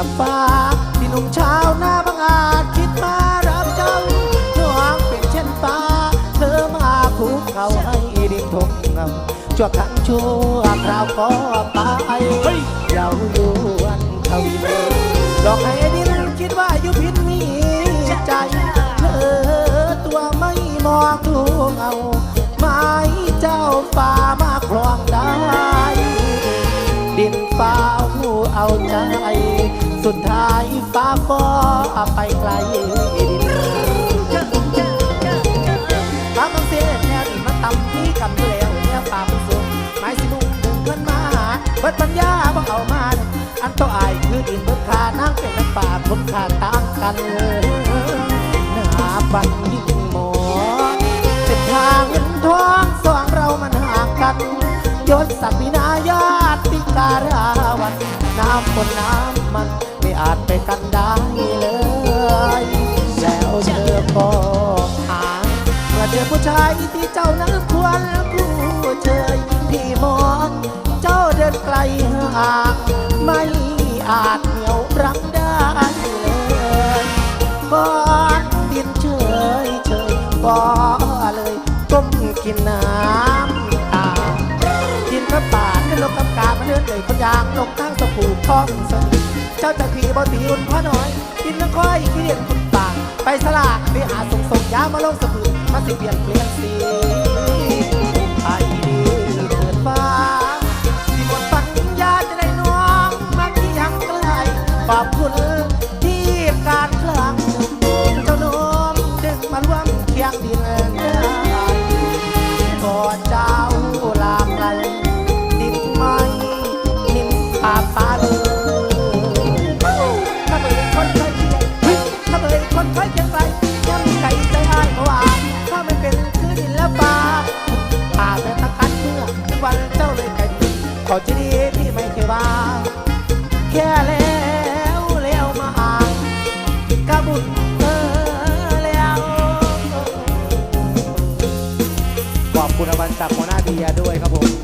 กับฟ้าที่หนุ่มชาวนาบางอาจคิดมารับเจ้าหวงเป็นเช่นฟ้า เธอมาคุกเขาให้ดินทงเงาชั่วครั้งชั่วคราวก็ไปเราอยู่วันเขาอยู่ดอกให้ดินคิดว่าอยู่พินมีใจเธอตัวไม่มองดูเงาไม้เจ้าฟ้ามาครองได้ดินฟ้าหูเอาใจ สุดท้ายฟ้าก็ไปไกลฟ้ามันเสียแนวดินมันต่ำนี่กำอยู่แล้วแนวฟ้ามันสูงไม้สิบุ้งดึงขึ้นมาเบิดปัญญาบ่เอามา อันตัวอายคือดินเบิดขานั่งเป็นน้ำป่าคนขาต่างกันหน้าบันยิ่งหมอเส้นทางเงินทองสองเรามันห่างกันยศศักดินาญาต การาวัน น้ำบนน้ำมันไม่อาจไปกันได้เลย แล้วเธอก็หาเมื่อเจอผู้ชายที่เจ้านั้นควรผู้เชยพี่มอง เจ้าเดินไกลห่างไม่อาจเหนียวรั้งได้เลยก่อนดินเฉยเฉยก็เลยก้มกินน้ำตากินกับป่าขึ้นลงกับกา นเลยคนยางลงทางสผูคล้องสนิทเจ้าจะผีบ่ตีอุ่นพ่อน้อย กินน้ำค่อยขี้เดียนคุณป่าไปสลากไปหาส่งส่งยามาลงสะพือมาสิเปลี่ยนเปลี่ยนสีไปดีเถิดฟ้าที่หมดปัญญาจะได้น้องมาที่ยังไกลขอบคุณที่การครั้งเจ้าน้มดึงมาร่วมเคียงดินได้ก่อเจ้า ขอที่ดีที่ไม่เคยว่า แค่แล้วแล้วมาอ่านกระบุญเออแล้วขอบคุณรางวัลจากหัวหน้าเบียด้วยครับผม